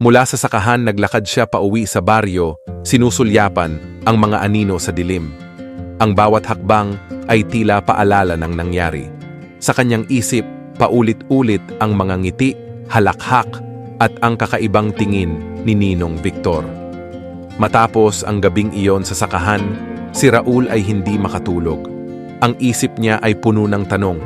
Mula sa sakahan naglakad siya pauwi sa baryo, sinusulyapan ang mga anino sa dilim. Ang bawat hakbang ay tila paalala ng nangyari. Sa kanyang isip, paulit-ulit ang mga ngiti, halakhak, at ang kakaibang tingin ni Ninong Victor. Matapos ang gabing iyon sa sakahan, si Raul ay hindi makatulog. Ang isip niya ay puno ng tanong,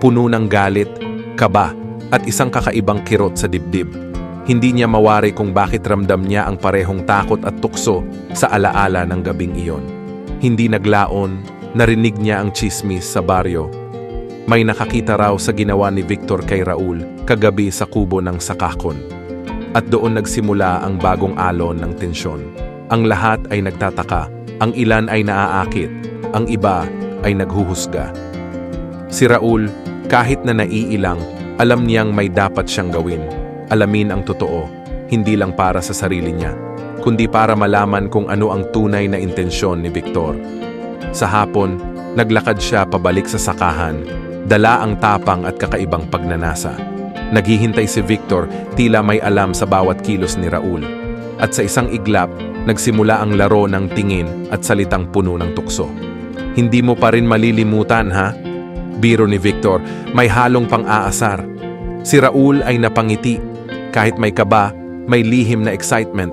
puno ng galit, kaba, at isang kakaibang kirot sa dibdib. Hindi niya mawari kung bakit ramdam niya ang parehong takot at tukso sa alaala ng gabing iyon. Hindi naglaon, narinig niya ang chismis sa baryo. May nakakita raw sa ginawa ni Victor kay Raul kagabi sa kubo ng Sakakon. At doon nagsimula ang bagong alon ng tensyon. Ang lahat ay nagtataka, ang ilan ay naaakit, ang iba ay naghuhusga. Si Raul, kahit na naiilang, alam niyang may dapat siyang gawin. Alamin ang totoo, hindi lang para sa sarili niya, kundi para malaman kung ano ang tunay na intensyon ni Victor. Sa hapon, naglakad siya pabalik sa sakahan, dala ang tapang at kakaibang pagnanasa. Naghihintay si Victor, tila may alam sa bawat kilos ni Raul. At sa isang iglap, nagsimula ang laro ng tingin at salitang puno ng tukso. Hindi mo pa rin malilimutan ha? Biro ni Victor, may halong pang-aasar. Si Raul ay napangiti. Kahit may kaba, may lihim na excitement.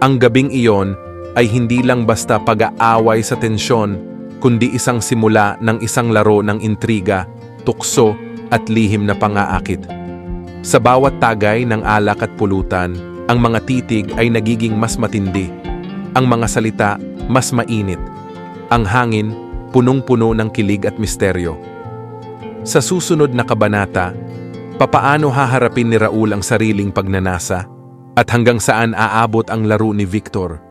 Ang gabing iyon ay hindi lang basta pag-aaway sa tensyon, kundi isang simula ng isang laro ng intriga, tukso at lihim na pang-aakit. Sa bawat tagay ng alak at pulutan, ang mga titig ay nagiging mas matindi. Ang mga salita, mas mainit. Ang hangin, punong-puno ng kilig at misteryo. Sa susunod na kabanata, papaano haharapin ni Raul ang sariling pagnanasa? At hanggang saan aabot ang laro ni Victor